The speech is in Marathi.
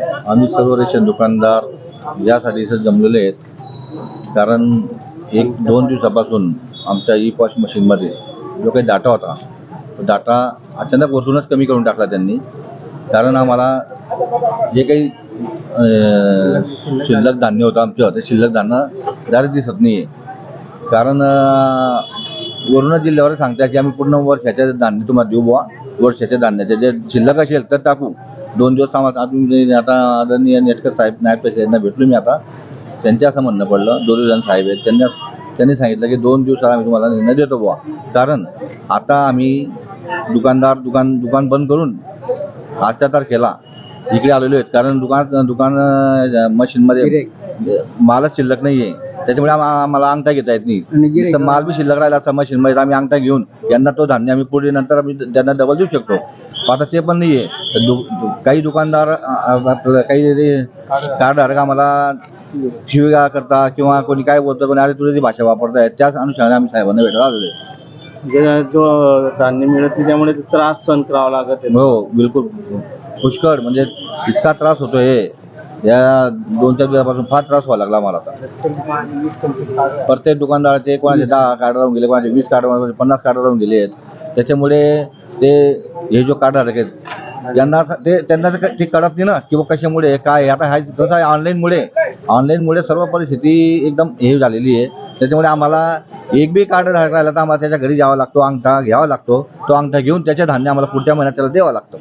आम्ही सर्व रेशन दुकानदार यासाठी इथं जमलेले आहेत. कारण एक दोन दिवसापासून आमच्या ई पॉश मशीनमध्ये जो काही डाटा होता तो डाटा अचानक वरतूनच कमी करून टाकला त्यांनी. कारण आम्हाला जे काही शिल्लक धान्य होतं आमचं ते शिल्लक धान्य डायरेक्ट दिसत नाही आहे कारण अं, वरूनच जिल्ह्यावर सांगतात की आम्ही पूर्ण वर्षाचे धान्य तुम्हाला देऊ बुवा. वर्षाच्या धान्याचे जे शिल्लक असेल तर टाकू. दोन दिवस आम्हाला अजून आता आदरणीय नेटकर साहेब नायब तहसील यांना भेटलो मी आता. त्यांचे असं म्हणणं पडलं दोन साहेब आहेत. त्यांनी त्यांनी सांगितलं की दोन दिवसाला आम्ही तुम्हाला निर्णय देतो बुवा. कारण आता आम्ही दुकानदार दुकान दुकान बंद करून आजच्या तारखेला इकडे आलेलो आहेत. कारण दुकान दुकान मशीनमध्ये मालच शिल्लक नाही आहे त्याच्यामुळे आम्हा- आम्हाला अंगठा घेता येत नाही. माल बी शिल्लक राहिला असता मशीनमध्ये. आम्ही अंगठा घेऊन यांना तो धान्य आम्ही पुढे नंतर आम्ही त्यांना डबल देऊ शकतो. आता ते पण नाही आहे दु, काही दुकानदार काही कार्डधारक आम्हाला शिवीगाळ करता किंवा कोणी काय बोलतं कोणी अरे तुझी भाषा वापरतायत त्याच अनुषंगाने आम्ही साहेबांना भेटायला आलेलो आहे. जे जो धान्य मिळत नाही त्यामुळे ते त्रास सहन करावा लागत आहे. हो बिलकुल पुष्कळ म्हणजे इतका त्रास होतो हे. या दोन चार दिवसापासून फार त्रास व्हायला लागला मला आता. प्रत्येक दुकानदाराचे कोणाचे दहा कार्ड राहून गेले कोणाचे वीस कार्ड राहून गेले, पन्नास कार्ड राहून गेले आहेत. त्याच्यामुळे ते हे जो कार्ड आहेत ज्यांना ते त्यांना तर ते कळत नाही ना किंवा कशामुळे काय आता हा कसं आहे ऑनलाईनमुळे. ऑनलाईनमुळे सर्व परिस्थिती एकदम हे झालेली आहे. त्याच्यामुळे आम्हाला एक बी कार्ड राहिला तर आम्हाला त्याच्या घरी जावं लागतो अंगठा घ्यावा लागतो. तो अंगठा घेऊन त्याचे धान्य आम्हाला पुढच्या महिन्यात त्याला द्यावं लागतं.